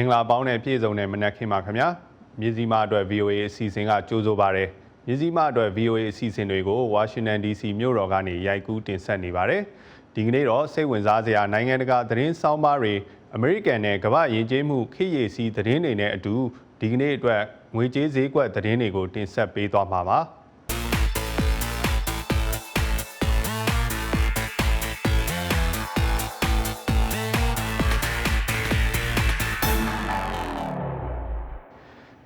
င်္ဂလာပေါင်းနဲ့ပြည့်စုံတဲ့မနက်ခင်းပါခင်ဗျာမြစည်းမအတွက် VOA အစီအစဉ်ကကြိုးဆိုပါရယ်မြစည်းမအတွက် VOA အစီအစဉ်တွေကို Washington DC မြို့တော်ကနေရိုက်ကူးတင်ဆက်နေပါတယ်ဒီကနေ့တော့စိတ်ဝင်စားစရာနိုင်ငံတကာသတင်းစောင်းပါးတွေအမေရိကန်နဲ့ကမ္ဘာယဉ်ကျေးမှုခေတ်ရည်စီးသတင်းတွေနဲ့အတူဒီကနေ့အတွက်ငွေကြေးဈေးကွက်သတင်းတွေကိုတင်ဆက်ပေးသွားမှာပါ။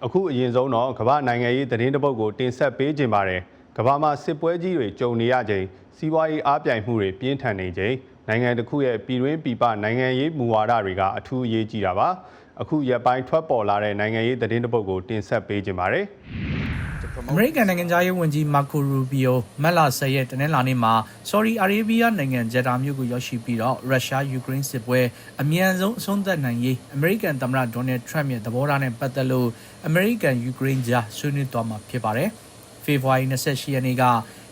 အခုအရင်ဆုံးတော့ကမ္ဘာနိုင်ငံရေးသတင်းတစ်ပုဒ်ကိုတင်ဆက်ပေးခြင်းပါတယ်ကမ္ဘာမှာစစ်ပွဲကြီးတွေကြုံနေရချိန်စီးပွားရေးအားပြိုင်မှုတွေပြင်းထန်နေချိန်နိုင်ငံတစ်ခုရဲ့ပြည်တွင်းပြည်ပနိုင်ငံရေးမူဝါဒတွေကအထူးအရေးကြီးတာပါအခုရက်ပိုင်းထွက်ပေါ်လာတဲ့နိုင်ငံရေးသတင်းတစ်ပုဒ်ကိုတင်ဆက်ပေးခြင်းပါတယ် အမေရိကန်နိုင်ငံသားရေးဝန်ကြီးမာကိုရူဘီယိုမက်လာဆယ်ရက်တနင်္လာနေ့မှာဆော်ဒီအာရေးဗီးယားနိုင်ငံဂျက်တာမြို့ကိုရောက်ရှိပြီးတော့ရုရှားယူကရိန်းစစ်ပွဲအမြန်ဆုံးအဆုံးသတ်နိုင်ရေးအမေရိကန်သမ္မတဒေါ်နယ်ထရမ့်ရဲ့သဘောထားနဲ့ပတ်သက်လို့အမေရိကန်ယူကရိန်းကြားဆွေးနွေးသွားမှာဖြစ်ပါတယ်။ဖေဖော်ဝါရီ28ရက်နေ့က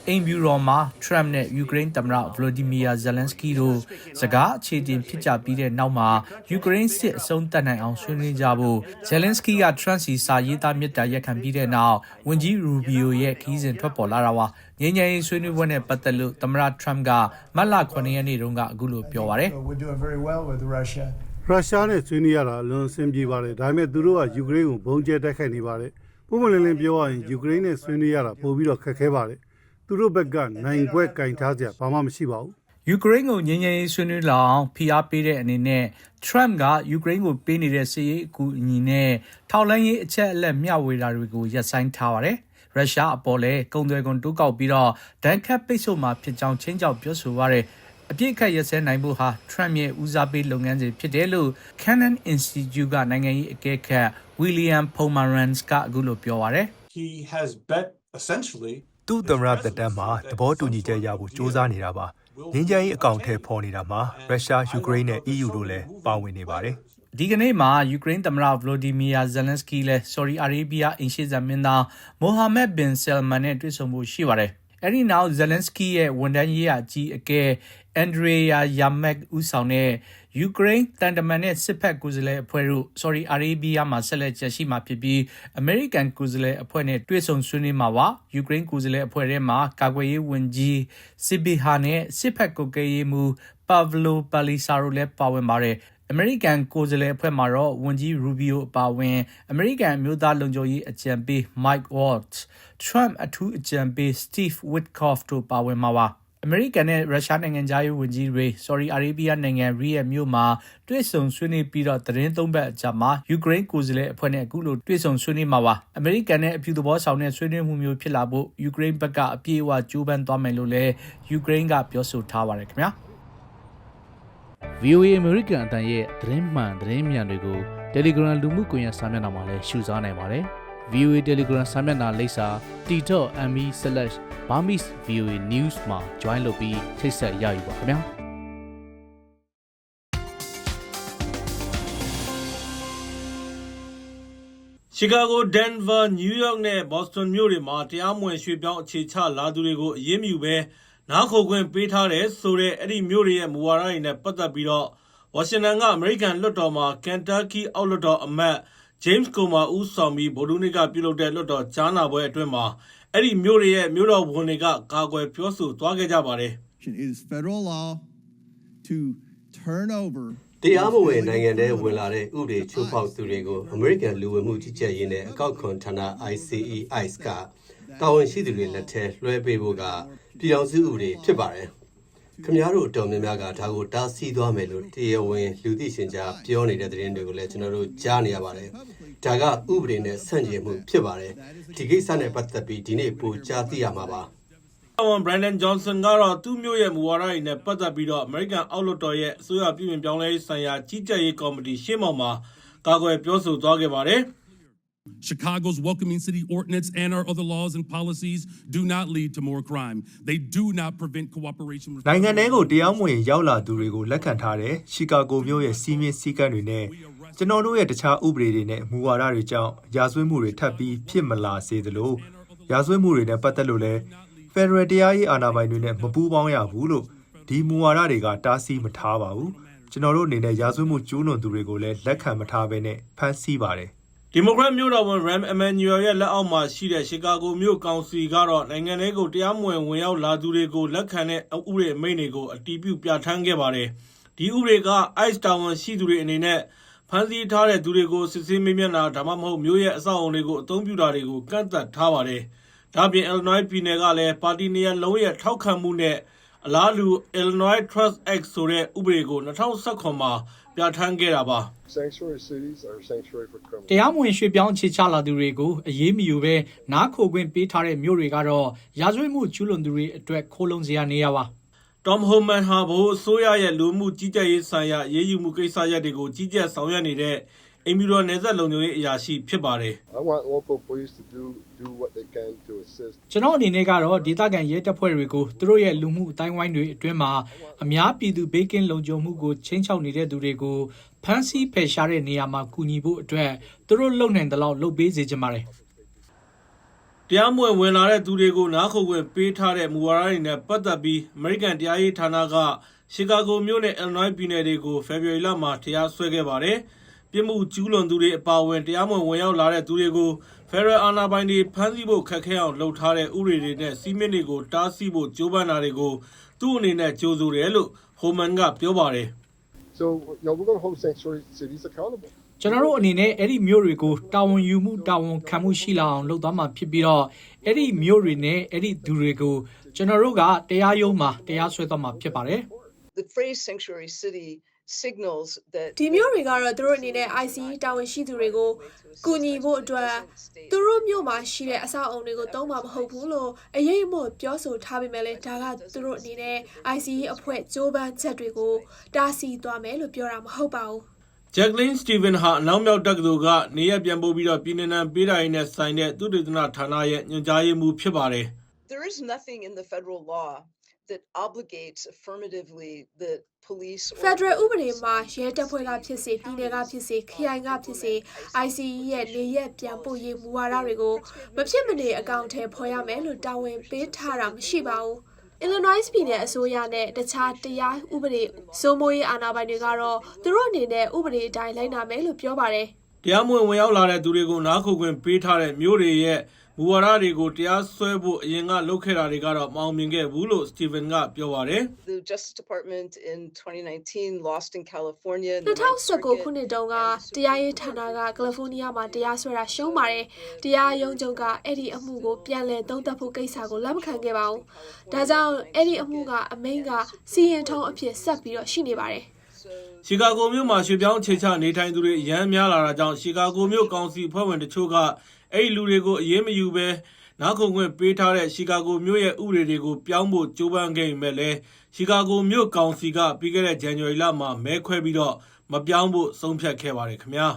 အိမ်ဗျူတော်မှာ Trump နဲ့ Ukraine သမ္မတ Volodymyr Zelensky တို့စကားအခြေတင်ဖြစ်ကြပြီးတဲ့နောက်မှာ Ukraine စစ်အဆုံးသတ်နိုင်အောင်ဆွေးနွေးကြဖို့ Zelensky က Trump စီစာရေးသားမြစ်တာရက်ခံပြီးတဲ့နောက်ဝန်ကြီး Rubio ရဲ့ခီးစဉ်ထွက်ပေါ်လာတာပါငញ្ញရင်ဆွေးနွေးပွဲနဲ့ပတ်သက်လို့သမ္မတ Trump ကမတ်လ9ရက်နေ့တုန်းကအခုလိုပြောပါတယ် So we're doing very well with Russia. ရုရှားနဲ့ဆွေးနွေးရတာအလွန်အဆင်ပြေပါတယ်ဒါပေမဲ့သူတို့ကယူကရိန်းကိုဘုံကျဲတိုက်ခိုက်နေပါတယ်ပုံမှန်လင်းလင်းပြောရရင်ယူကရိန်းနဲ့ဆွေးနွေးရတာပိုပြီးတော့ခက်ခဲပါတယ် သူတို့ဘက်ကနိုင်ခွက်ကင်ထားစရာဘာမှမရှိပါဘူးယူကရိန်းကိုငញ្ញရင်ဆွေးနွေးလာအောင်ဖိအားပေးတဲ့အနေနဲ့ Trump ကယူကရိန်းကိုပေးနေတဲ့စစ်ရေးအကူအညီနဲ့ထောက်လှမ်းရေးအချက်အလက်မျှဝေတာတွေကိုရပ်ဆိုင်းထားပါတယ်။ရုရှားအပေါ်လဲကုန်သွယ်ကုန်တိုးကောက်ပြီးတော့ဒဏ်ခတ်ပိတ်ဆို့မှာဖြစ်ကြောင်းချင်းချောက်ပြောဆိုပါရယ်အပြစ်ခတ်ရက်စဲနိုင်ဖို့ဟာ Trump ရဲ့ဦးစားပေးလုပ်ငန်းစဉ်ဖြစ်တယ်လို့ Cannon Institute ကနိုင်ငံရေးအကဲခတ် William Pomerantz ကအခုလိုပြောပါရယ် he has bet essentially သူ့သမ္မတသက်တမ်းမှာသဘောတူညီချက်ရဖို့ကြိုးစားနေတာပါငင်းချမ်းရေးအကောင့်ထဲပေါ်နေတာမှာရုရှားယူကရိန်းနဲ့ EU တို့လည်းပါဝင်နေပါတယ်ဒီကနေ့မှာယူကရိန်းသမ္မတဗလိုဒီမီယာဇယ်လန်စကီလည်းဆော်ဒီအာရေးဗီးယားအင်ရှေဇာမင်းသားမိုဟာမက်ဘင်ဆယ်မန်နဲ့တွေ့ဆုံဖို့ရှိပါတယ်။အဲဒီနောက်ဇယ်လန်စကီရဲ့ဝန်ထမ်းရေးရာအကြီးအကဲအန်ဒရေယာယာမက်ဦးဆောင်တဲ့ ယူကရိန်းတန်တမန်နဲ့စစ်ဖက်ကိုယ်စားလှယ်အဖွဲ့တို့ဆော်ဒီအာရေးဗီးယားမှာဆက်လက်ချက်ရှိမှာဖြစ်ပြီးအမေရိကန်ကိုယ်စားလှယ်အဖွဲ့နဲ့တွေ့ဆုံဆွေးနွေးမှာပါ။ယူကရိန်းကိုယ်စားလှယ်အဖွဲ့ထဲမှာကာကွယ်ရေးဝန်ကြီးစစ်ဘီဟာနဲ့စစ်ဖက်ကိုယ်ကဲရေးမှူးပါဗလိုပါလီဆာရိုလည်းပါဝင်ပါတယ်။အမေရိကန်ကိုယ်စားလှယ်အဖွဲ့မှာတော့ဝန်ကြီးရူဘီယိုအပါအဝင်အမေရိကန်အမျိုးသားလုံခြုံရေးအကြံပေး Mike Waltz, Trump အထူးအကြံပေး Steve Witkoff တို့ပါဝင်မှာပါ အမေရိကန်နဲ့ရုရှားနိုင်ငံသားရေးဝန်ကြီးတွေဆော်ဒီအာရေးဗီးယားနိုင်ငံရီယက်မြို့မှာတွေ့ဆုံဆွေးနွေးပြီးတော့သတင်းသုံးပတ်အကြာမှာယူကရိန်းကိုယ်စားလှယ်အဖွဲ့နဲ့အခုလိုတွေ့ဆုံဆွေးနွေးမှာပါအမေရိကန်နဲ့အပြုသဘောဆောင်တဲ့ဆွေးနွေးမှုမျိုးဖြစ်လာဖို့ယူကရိန်းဘက်ကအပြည့်အဝကြိုးပမ်းသွားမယ်လို့လည်းယူကရိန်းကပြောဆိုထားပါတယ်ခင်ဗျာ VOA American အတန်ရဲ့သတင်းမှန်သတင်းမြန်တွေကို Telegram လူမှုကွန်ရက်စာမျက်နှာမှာလည်းရှုစားနိုင်ပါတယ်။ VOA Telegram စာမျက်နှာလိပ်စာ t.me/burmese.voa news မှာ join လုပ်ပြီးချိတ်ဆက်ရယူပါခင်ဗျာ။ Chicago, Denver, New York နဲ့ Boston မြို့တွေမှာတရားမဝင်ရွှေ့ပြောင်းအခြေချလာသူတွေကိုအရေးမယူဘဲနားခိုခွင့်ပေးထားတယ်ဆိုတဲ့အဲ့ဒီမြို့တွေရဲ့မူဝါဒတွေနဲ့ပတ်သက်ပြီးတော့ဝါရှင်တန်ကအမေရိကန်လွှတ်တော်မှာ Kentucky အောက်လွှတ်တော်အမတ် James Comer ဦးဆောင်ပြီးဗိုလ်တူးနေ့ကပြုလုပ်တဲ့လွှတ်တော်ကြားနာပွဲအတွင်းမှာ အဲ့ဒီမြို့တွေရဲ့မြို့တော်ဝန်တွေကကာကွယ်ပြောဆိုသွားခဲ့ကြပါတယ် It is federal law to turn over တရားမဝင်နိုင်ငံထဲဝင်လာတဲ့ဥပဒေချိုးဖောက်သူတွေကိုအမေရိကန်လူဝင်မှုကြီးကြပ်ရေးနဲ့အကောက်ခွန်ဌာန ICE ICE ကတာဝန်ရှိသူတွေလက်ထဲလွှဲပေးဖို့ကပြည်ထောင်စုဥပဒေဖြစ်ပါတယ်။ခင်ဗျားတို့အတော်များများကဒါကိုတားဆီးသွားမယ်လို့တရားဝင်လူသိရှင်ကြားပြောနေတဲ့သတင်းတွေကိုလည်းကျွန်တော်တို့ကြားနေရပါတယ်။ ဒါကဥပဒေနဲ့ဆန့်ကျင်မှုဖြစ်ပါတယ်။ဒီကိစ္စနဲ့ပတ်သက်ပြီးဒီနေ့ပိုကြားသိရမှာပါ။ဝန် Brandon Johnson ကတော့သူ့မျိုးရဲ့မူဝါဒတွေနဲ့ပတ်သက်ပြီးတော့ American အောက်လွှတ်တော်ရဲ့အစိုးရပြည်ပြင်ပြောင်းလဲရေးဆိုင်ရာကြီးကြပ်ရေးကော်မတီရှင်းမောင်မှာကာကွယ်ပြောဆိုသွားခဲ့ပါတယ်။ Chicago's welcoming city ordinance and our other laws and policies do not lead to more crime. They do not prevent cooperation with နိုင်ငံထဲကိုတရားမဝင်ရောက်လာသူတွေကိုလက်ခံထားတဲ့ရှီကာဂိုမြို့ရဲ့စီးမင်းစည်းကမ်းတွေနဲ့ ကျွန်တော်တို့ရဲ့တခြားဥပဒေတွေနဲ့မူဝါဒတွေကြောင့်ရာဇဝတ်မှုတွေထပ်ပြီးဖြစ်မလာစေသလိုရာဇဝတ်မှုတွေနဲ့ပတ်သက်လို့လည်း Federal တရားရေးအာဏာပိုင်တွေနဲ့မပူးပေါင်းရဘူးလို့ဒီမူဝါဒတွေကတားဆီးမထားပါဘူးကျွန်တော်တို့အနေနဲ့ရာဇဝတ်မှုကျူးလွန်သူတွေကိုလည်းလက်ခံမထားဘဲနဲ့ဖမ်းဆီးပါတယ်ဒီမိုကရက်မြို့တော်ဝန် Ram Emanuel ရဲ့လက်အောက်မှာရှိတဲ့ရှီကာဂိုမြို့ကောင်စီကတော့နိုင်ငံထဲကိုတရားမဝင်ဝင်ရောက်လာသူတွေကိုလက်ခံတဲ့ဥပဒေအမိန့်တွေကိုအတည်ပြုပြဋ္ဌာန်းခဲ့ပါတယ်။ဒီဥပဒေက ICE တာဝန်ရှိသူတွေအနေနဲ့ ဖမ်းဆီးထားတဲ့သူတွေကို စစ်ဆေးမေးမြန်းတာ ဒါမှမဟုတ် မြို့ရဲ့ အဆောက်အအုံတွေကို အသုံးပြုတာတွေကို ကန့်သတ်ထားပါတယ်။ဒါ့အပြင် Illinois ပြည်နယ်ကလည်း ပါတီနေရာလုံးရဲ့ ထောက်ခံမှုနဲ့ အလားတူ Illinois Trust Act ဆိုတဲ့ ဥပဒေကို2019မှာ ပြဋ္ဌာန်းခဲ့တာပါ။ Sanctuary cities are sanctuary for criminals. တရားမဝင် ရွှေ့ပြောင်းအခြေချလာသူတွေကို အရေးမယူဘဲ နားခိုခွင့်ပေးထားတဲ့ မြို့တွေကတော့ ရာဇဝတ်မှု ကျူးလွန်သူတွေအတွက် ခိုးလုံစရာနေရာပါ Tom Homan ဟာဘိုးအစိုးရရဲ့လူမှုကြီးကြပ်ရေးဆိုင်ရာရေးယူမှုကိစ္စရပ်တွေကိုကြီးကြပ်ဆောင်ရွက်နေတဲ့အိမ်ပြည်တော်နယ်စပ်လုံခြုံရေးအရာရှိဖြစ်ပါတယ် I want local police to do do what they can to assist. ကျွန်တော်အနေနဲ့ကတော့ဒေသခံရဲတပ်ဖွဲ့တွေကိုသူတို့ရဲ့လူမှုအတိုင်းဝိုင်းတွေအတွင်းမှာအများပြည်သူဘေးကင်းလုံခြုံမှုကိုချင်းချောက်နေတဲ့သူတွေကိုဖမ်းဆီးဖယ်ရှားတဲ့နေရာမှာကူညီဖို့အတွက်သူတို့လုံနိုင်တဲ့လောက်လုပ်ပေးစေချင်ပါတယ်။ တရားမဝင်ဝင်လာတဲ့သူတွေကိုနားခိုခွင့်ပေးထားတဲ့မူဝါဒတွေနဲ့ပတ်သက်ပြီး American တရားရေးဌာနကရှီကာဂိုမြို့နဲ့ Illinois ပြည်နယ်တွေကို February လမှာတရားစွဲခဲ့ပါတယ်။ပြစ်မှုကျူးလွန်သူတွေအပါအဝင်တရားမဝင်ဝင်ရောက်လာတဲ့သူတွေကို Federal အာဏာပိုင်တွေဖမ်းဆီးဖို့ခက်ခဲအောင်လုပ်ထားတဲ့ဥပဒေတွေနဲ့စီးမင်းတွေကိုတားဆီးဖို့ကြိုးပမ်းတာတွေကိုသူ့အနေနဲ့ကြိုးဆိုတယ်လို့ Homan ကပြောပါတယ်။ So, you know, we're going to hold sanctuary cities accountable. ကျွန်တော်တို့အနေနဲ့အဲ့ဒီမြို့တွေကိုတာဝန်ယူမှုတာဝန်ခံမှုရှိလာအောင်လုပ်သွားမှာဖြစ်ပြီးတော့အဲ့ဒီမြို့တွေနဲ့အဲ့ဒီသူတွေကိုကျွန်တော်တို့ကတရားရုံးမှာတရားစွဲသွားမှာဖြစ်ပါတယ် the phrase sanctuary city signals that ဒီမျိုးတွေကတော့သူတို့အနေနဲ့ ICE တာဝန်ရှိသူတွေကိုကူညီဖို့အတွက်သူတို့မျိုးမှာရှိတဲ့အဆောက်အအုံတွေကိုတုံးမှာမဟုတ်ဘူးလို့အရေးမို့ပြောဆိုထားပေမဲ့လည်းဒါကသူတို့အနေနဲ့ ICE အဖွဲ့ကြိုးပမ်းချက်တွေကိုတားဆီးသွားမယ်လို့ပြောတာမဟုတ်ပါဘူး Jacqueline Steven ဟာ အနောက်မြောက်တက္ကသိုလ်က နေရပြန်ပို့ပြီးတော့ပြည်내နံပေးတာရင်းနဲ့ဆိုင်တဲ့ သုတေသနဌာနရဲ့ ညွှန်ကြားရေးမှူး ဖြစ်ပါတယ် there is nothing in the federal law that obligates affirmatively the police or Federal ဥပဒေမှာ ရဲတပ်ဖွဲ့ကဖြစ်စေ ပြည်နယ်ကဖြစ်စေ ခရိုင်ကဖြစ်စေ ICE ရဲ့ နေရက်ပြန်ပို့ရေး မူဝါဒတွေကို မဖြစ်မနေ အကောင့်ထဲဖော်ရမယ်လို့ တာဝန်ပေးထားတာ မရှိပါဘူး Illinois ပြည်နယ်အစိုးရနဲ့တခြားတရားဥပဒေစိုးမိုးရေးအာဏာပိုင်တွေကတော့သူတို့အနေနဲ့ဥပဒေအတိုင်းလိုက်နာမယ်လို့ပြောပါတယ်တရားမဝင်ဝင်ရောက်လာတဲ့သူတွေကိုနားခုခွင့်ပေးထားတဲ့မျိုးတွေရဲ့ မူဝါဒတွေကိုတရားစွဲဖို့အရင်ကလုပ်ခဲ့တာတွေကတော့မအောင်မြင်ခဲ့ဘူးလို့ Steven ကပြောပါတယ် the justice department in 2019 lost in california and the Ninth 2019ခု Circuit နှစ်တုန်းကတရားရေးဌာနကကယ်လီဖိုးနီးယားမှာတရားစွဲတာရှုံးပါတယ်။တရားရုံးချုပ်ကအဲ့ဒီအမှုကိုပြန်လည်သုံးသပ်ဖို့ကိစ္စကိုလက်မခံခဲ့ပါဘူး။ဒါကြောင့်အဲ့ဒီအမှုကအမိန့်ကစီရင်ထုံးအဖြစ်ဆက်ပြီးတော့ရှိနေပါတယ်။ရှီကာဂိုမြို့မှာရွှေ့ပြောင်းအခြေချနေထိုင်သူတွေအများများလာတာကြောင့်ရှီကာဂိုမြို့ကောင်စီအဖွဲ့ဝင်တချို့က အဲ့ဒီလူတွေကိုအရေးမယူဘဲနားခုခွင့်ပေးထားတဲ့ရှီကာဂိုမြို့ရဲ့ဥပဒေတွေကိုပြောင်းဖို့ကြိုးပမ်းခဲ့ပေမဲ့လည်းရှီကာဂိုမြို့ကောင်စီကပြီးခဲ့တဲ့ဇန်နဝါရီလမှာမဲခွဲပြီးတော့မပြောင်းဖို့ဆုံးဖြတ်ခဲ့ပါတယ်ခင်ဗျာ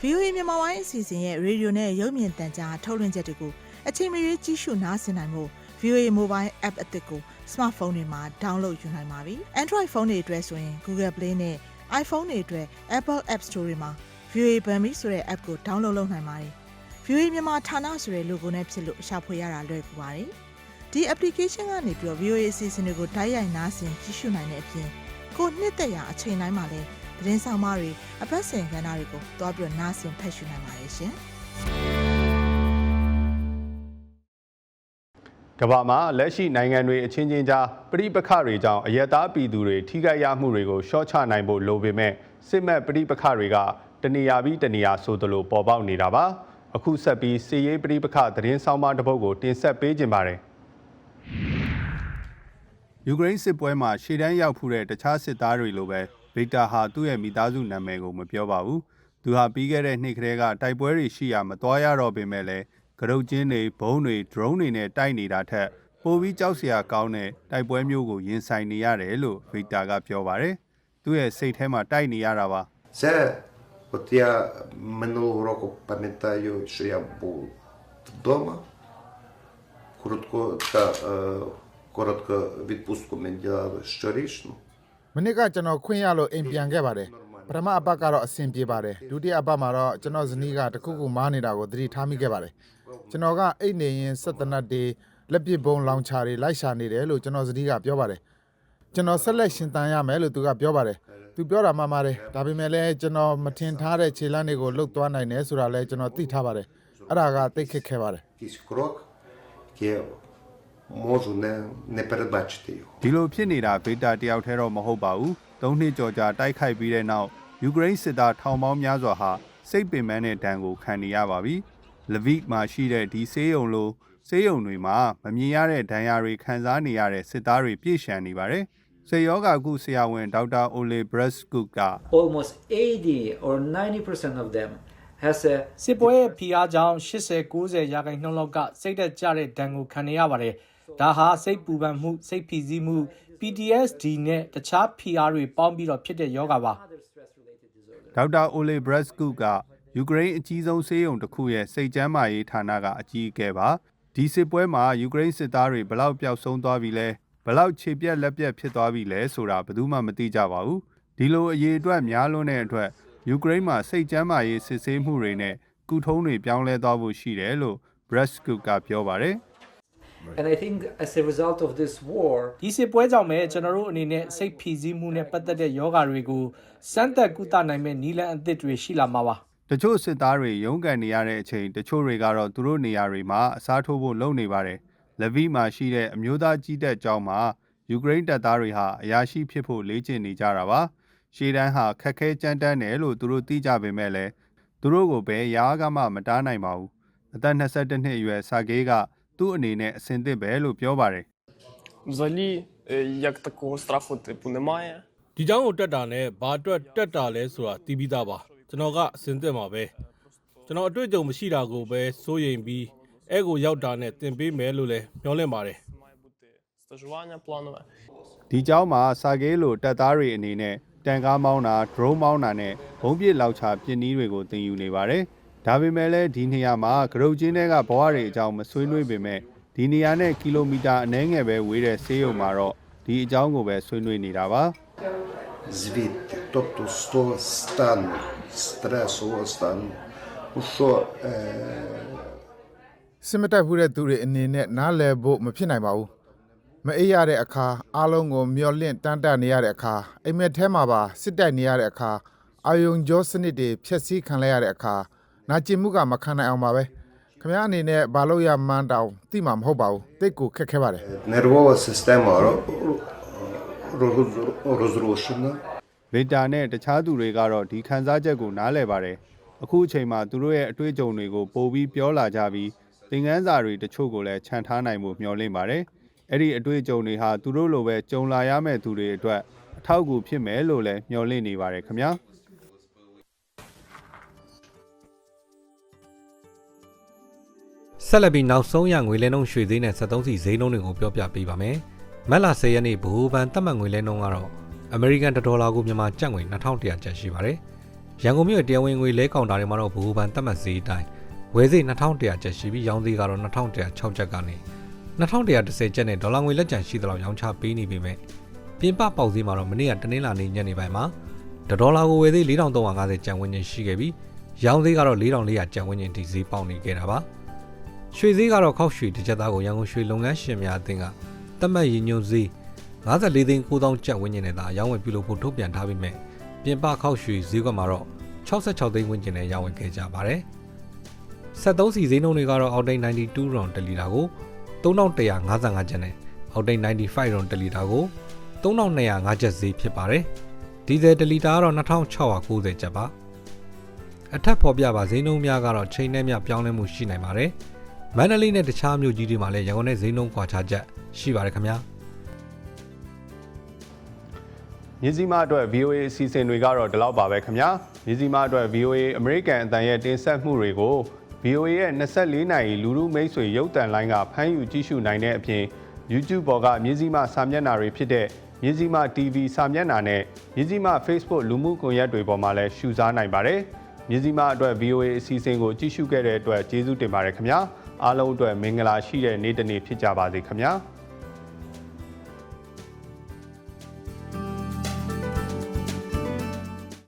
VOA မြန်မာပိုင်းအစီအစဉ်ရဲ့ရေဒီယိုနဲ့ရုပ်မြင်သံကြားထုတ်လွှင့်ချက်တွေကိုအချိန်မရွေးကြည့်ရှုနားဆင်နိုင်မှု VOA Mobile App အသစ်ကို smartphone တွေမှာ download ယူနိုင်ပါပြီ။ Android ဖုန်းတွေအတွက်ဆိုရင် Google Play နဲ့ iPhone တွေအတွက် Apple App Store တွေမှာ VOA Bambi ဆိုတဲ့ app ကို download လုပ်နိုင်ပါတယ်။ VOA မြန်မာဌာနဆိုတဲ့ logo နဲ့ဖြစ်လို့ရှာဖွေရတာလွယ်ကူပါတယ်။ဒီ application ကနေပြီးတော့ VOA အစီအစဉ်တွေကိုတိုက်ရိုက်နားဆင်ကြည့်ရှုနိုင်တဲ့အပြင်ကိုနှစ်သက်ရာအချိန်တိုင်းမှာလည်းသတင်းဆောင်မတွေအပတ်စဉ်ကဏ္ဍတွေကိုတွားပြီးတော့နားဆင်ဖတ်ရှုနိုင်ပါတယ်ရှင် ကမ္ဘာမှာလက်ရှိနိုင်ငံတွေအချင်းချင်းကြားပြိပခတွေကြောင့်အယက်သားပြည်သူတွေထိခိုက်ရမှုတွေကိုရှော့ချနိုင်ဖို့လိုပေမဲ့စစ်မဲ့ပြိပခတွေကတနေရာပြီးတနေရာဆိုသလိုပေါ်ပေါက်နေတာပါအခုဆက်ပြီးစီရေးပြိပခသတင်းဆောင်မတစ်ပုဒ်ကိုတင်ဆက်ပေးခြင်းပါတယ်ယူကရိန်းစစ်ပွဲမှာရှေ့တန်းရောက်ဖူးတဲ့တခြားစစ်သားတွေလိုပဲဗီတာဟာသူ့ရဲ့မိသားစုနာမည်ကိုမပြောပါဘူးသူဟာပြီးခဲ့တဲ့နှစ်ကလေးကတိုက်ပွဲတွေရှိရာမသွားရတော့ပေမဲ့လည်း ကရုတ်ချင်းတွေဘုံတွေဒရုန်းတွေနဲ့တိုက်နေတာထက်ပိုပြီးကြောက်စရာကောင်းတဲ့တိုက်ပွဲမျိုးကိုရင်ဆိုင်နေရတယ်လို့ဗီတာကပြောပါတယ်သူ့ရဲ့စိတ်ထဲမှာတိုက်နေရတာပါ Це от я минулого року пам'ятаю, що я був вдома. Коротко та е, коротко відпустку мені дали щорічну. မနစ်ကကျွန်တော်ခွင့်ရလို့အိမ်ပြန်ခဲ့ပါတယ်ပထမအပတ်ကတော့အဆင်ပြေပါတယ်ဒုတိယအပတ်မှာတော့ကျွန်တော်ဇနီးကတခုခုမားနေတာကိုသတိထားမိခဲ့ပါတယ် ကျွန်တော်ကအိတ်နေရင်စက်တနတ်တွေလက်ပစ်ဘုံလောင်ချာတွေလိုက်ရှာနေတယ်လို့ကျွန်တော်စတိကပြောပါတယ်ကျွန်တော်ဆက်လက်ရှင်သန်ရမယ်လို့သူကပြောပါတယ်သူပြောတာမှန်ပါတယ်ဒါပေမဲ့လည်းကျွန်တော်မထင်ထားတဲ့ခြေလှမ်းတွေကိုလှုပ်သွားနိုင်တယ်ဆိုတာလည်းကျွန်တော်သိထားပါတယ်အဲ့ဒါကသိခက်ခဲ့ပါတယ်ဒီလိုဖြစ်နေတာဗေတာတယောက်တည်းတော့မဟုတ်ပါဘူး။သုံးနှစ်ကျော်ကြာတိုက်ခိုက်ပြီးတဲ့နောက်ယူကရိန်းစစ်သားထောင်ပေါင်းများစွာဟာစိတ်ပင်ပန်းတဲ့ဒဏ်ကိုခံနေရပါပြီ။ လဗိမှာရှိတဲ့ဒီဆေးရုံလိုဆေးရုံတွေမှာမမြင်ရတဲ့ဒဏ်ရာတွေခံစားနေရတဲ့စစ်သားတွေပြည့်ရှံနေပါတယ်။ဆေယောဂါကုဆရာဝန်ဒေါက်တာအိုလေဘရက်စကုက almost 80 or 90% of them has a စစ်ပွဲရဲ့ဖိအားကြောင့်80 90ရာခိုင်နှုန်းလောက်ကစိတ်သက်ကြတဲ့ဒဏ်ကိုခံနေရပါတယ်။ဒါဟာစိတ်ပူပန်မှုစိတ်ဖိစီးမှု PTSD နဲ့တခြားဖိအားတွေပေါင်းပြီးတော့ဖြစ်တဲ့ယောဂပါဒေါက်တာအိုလေဘရက်စကုက ယူကရိန်းအကြီးဆုံးဆေးရုံတစ်ခုရဲ့စိတ်ကျန်းမာရေးဌာနကအကြီးအကဲပါဒီစစ်ပွဲမှာယူကရိန်းစစ်သားတွေဘလောက်ပျောက်ဆုံးသွားပြီလဲဘလောက်ခြေပြက်လက်ပြက်ဖြစ်သွားပြီလဲဆိုတာဘယ်သူမှမသိကြပါဘူးဒီလိုအရေးအတွက်များလွန်းတဲ့အတွက်ယူကရိန်းမှာစိတ်ကျန်းမာရေးစစ်ဆေးမှုတွေနဲ့ကုထုံးတွေပြောင်းလဲသွားဖို့ရှိတယ်လို့ဘရက်စကုကပြောပါတယ် and I think as a result of this war ဒီစစ်ပွဲကြောင့်ပဲကျွန်တော်တို့အနေနဲ့စိတ်ဖိစီးမှုနဲ့ပတ်သက်တဲ့ယောဂတွေကိုစမ်းသပ်ကုသနိုင်မဲ့နည်းလမ်းအသစ်တွေရှိလာမှာပါ တချို့စစ်သားတွေရုန်းကန်နေရတဲ့အချိန်တချို့တွေကတော့သူတို့နေရာတွေမှာအစားထိုးဖို့လုပ်နေပါတယ်။လဗီမှာရှိတဲ့အမျိုးသားကြီးတပ်ကျောင်းမှာယူကရိန်းတပ်သားတွေဟာအရာရှိဖြစ်ဖို့လေ့ကျင့်နေကြတာပါ။ရှေ့တန်းဟာခက်ခဲကြမ်းတမ်းတယ်လို့သူတို့သိကြပေမဲ့လည်းသူတို့ကိုပဲရားကမှမတားနိုင်ပါဘူး။အသက်22နှစ်အရွယ်ဆာဂေးကသူ့အနေနဲ့အစင်သစ်ပဲလို့ပြောပါတယ် Взагалі, е, як такого страху, типу, немає. ဒီเจ้าကိုတက်တာနဲ့ဘာအတွက်တက်တာလဲဆိုတာသိပြီးသားပါ ကျွန်တော်ကအစင်သစ်မှာပဲကျွန်တော်အတွေ့အကြုံမရှိတာကိုပဲစိုးရိမ်ပြီးအဲ့ကိုရောက်တာနဲ့တင်ပေးမယ်လို့လည်းမျှော်လင့်ပါတယ် Стажування планове. ။ဒီကျောင်းမှာဆာဂေးလိုတပ်သားတွေအနေနဲ့တန်ကားမောင်းတာဒရုန်းမောင်းတာနဲ့ဘုံပစ်လောက်ချပစ်နည်းတွေကိုသင်ယူနေပါတယ်။ဒါပေမဲ့လည်းဒီနေရာမှာဂရုတ်ချင်းတွေကဘဝတွေအကြောင်းမဆွေးနွေးပေမဲ့ဒီနေရာနဲ့ကီလိုမီတာအနည်းငယ်ပဲဝေးတဲ့ဆေးရုံမှာတော့ဒီအကြောင်းကိုပဲဆွေးနွေးနေတာပါ Звідти, тобто з того стану, stress og avstand. Og så စင်မတက်ဖူးတဲ့သူတွေအနေနဲ့နားလည်ဖို့မဖြစ်နိုင်ပါဘူး။မအေးရတဲ့အခါအားလုံးကိုမျောလင့်တန်းတနေရတဲ့အခါအိမ်မက်ထဲမှာပါစစ်တိုက်နေရတဲ့အခါအာယုံကြောစနစ်တွေဖျက်ဆီးခံလိုက်ရတဲ့အခါနာကျင်မှုကမခံနိုင်အောင်ပါပဲ။ခမရအနေနဲ့ဘာလို့ရမှန်းတောင်သိမှာမဟုတ်ပါဘူး။တိတ်ကိုခက်ခဲပါတယ်။ Nervous system rozrušena လေတာနဲ့တခြားသူတွေကတော့ဒီခံစားချက်ကိုနားလည်ပါတယ်အခုအချိန်မှာသူတို့ရဲ့အတွေ့အကြုံတွေကိုပိုပြီးပြောလာကြပြီးသင်ခန်းစာတွေတချို့ကိုလည်းခြံထားနိုင်မှုမျှော်လင့်ပါတယ်အဲ့ဒီအတွေ့အကြုံတွေဟာသူတို့လိုပဲကြုံလာရမယ့်သူတွေအတွက်အထောက်အကူဖြစ်မယ်လို့လည်းမျှော်လင့်နေပါတယ်ခင်ဗျာဆက်လက်ပြီးနောက်ဆုံးရငွေလဲနှုန်းရွှေဈေးနဲ့73စီဈေးနှုန်းတွေကိုပြောပြပေးပါမယ်။မက်လာ10ရက်နေ့ဘိုးဘန်တက်မှတ်ငွေလဲနှုန်းကတော့ အမေရိကန်ဒေါ်လာကိုမြန်မာကျပ်ငွေ2100ကျပ်ရှိပါတယ်။ရန်ကုန်မြို့တရားဝင်ငွေလဲကောင်တာတွေမှာတော့ဘိုးဘန်တက်မှတ်ဈေးအတိုင်းဝယ်ဈေး2100ကျပ်ရှိပြီးရောင်းဈေးကတော့2106ကျပ်ကနေ2110ကျပ်နဲ့ဒေါ်လာငွေလက်ကျန်ရှိသလောက်ရောင်းချပေးနေပေမဲ့ပြင်ပပေါက်ဈေးမှာတော့မနေ့ကတနင်္လာနေ့ညနေပိုင်းမှာဒေါ်လာကိုဝယ်ဈေး4350ကျပ်ဝန်းကျင်ရှိခဲ့ပြီးရောင်းဈေးကတော့4400ကျပ်ဝန်းကျင်ထိဈေးပေါက်နေခဲ့တာပါ။ရွှေဈေးကတော့ခောက်ရွှေတစ်ကြက်သားကိုရန်ကုန်ရွှေလုပ်ငန်းရှင်များအသင်းကတတ်မှတ်ရည်ညွှန်းဈေး 54သိန်း9000ကျပ်ဝန်းကျင်နဲ့သာရောင်းဝယ်ပြုလုပ်ဖို့ထုတ်ပြန်ထားပေမဲ့ပြင်ပခောက်ရွှေဈေးကွက်မှာတော့66သိန်းဝန်းကျင်နဲ့ရောင်းဝယ်ခဲ့ကြပါတယ်။73စီဈေးနှုန်းတွေကတော့အောက်တိန်92ရွန်1လီတာကို3155ကျပ်နဲ့အောက်တိန်95ရွန်1လီတာကို3205ကျပ်ဈေးဖြစ်ပါတယ်။ဒီဇယ်1လီတာကတော့2690ကျပ်ပါ။အထက်ဖော်ပြပါဈေးနှုန်းများကတော့ချိန်နဲ့မျှပြောင်းလဲမှုရှိနိုင်ပါတယ်။မန္တလေးနဲ့တခြားမြို့ကြီးတွေမှာလည်းရန်ကုန်နဲ့ဈေးနှုန်းကွာခြားချက်ရှိပါတယ်ခင်ဗျာ။ မြစည်းမအတွက် VOA အစီအစဉ်တွေကတော့ဒီလောက်ပါပဲခင်ဗျာမြစည်းမအတွက် VOA အမေရိကန်အတန်ရဲ့တင်ဆက်မှုတွေကို VOA ရဲ့24နာရီလူမှုမိတ်ဆွေရုပ်သံလိုင်းကဖမ်းယူကြည့်ရှုနိုင်တဲ့အပြင် YouTube ပေါ်ကမြစည်းမစာမျက်နှာတွေဖြစ်တဲ့မြစည်းမ TV စာမျက်နှာနဲ့မြစည်းမ Facebook လူမှုကွန်ရက်တွေပေါ်မှာလည်းရှုစားနိုင်ပါတယ်မြစည်းမအတွက် VOA အစီအစဉ်ကိုကြည့်ရှုခဲ့တဲ့အတွက်ကျေးဇူးတင်ပါတယ်ခင်ဗျာအားလုံးအတွက်မင်္ဂလာရှိတဲ့နေ့တစ်နေ့ဖြစ်ကြပါစေခင်ဗျာ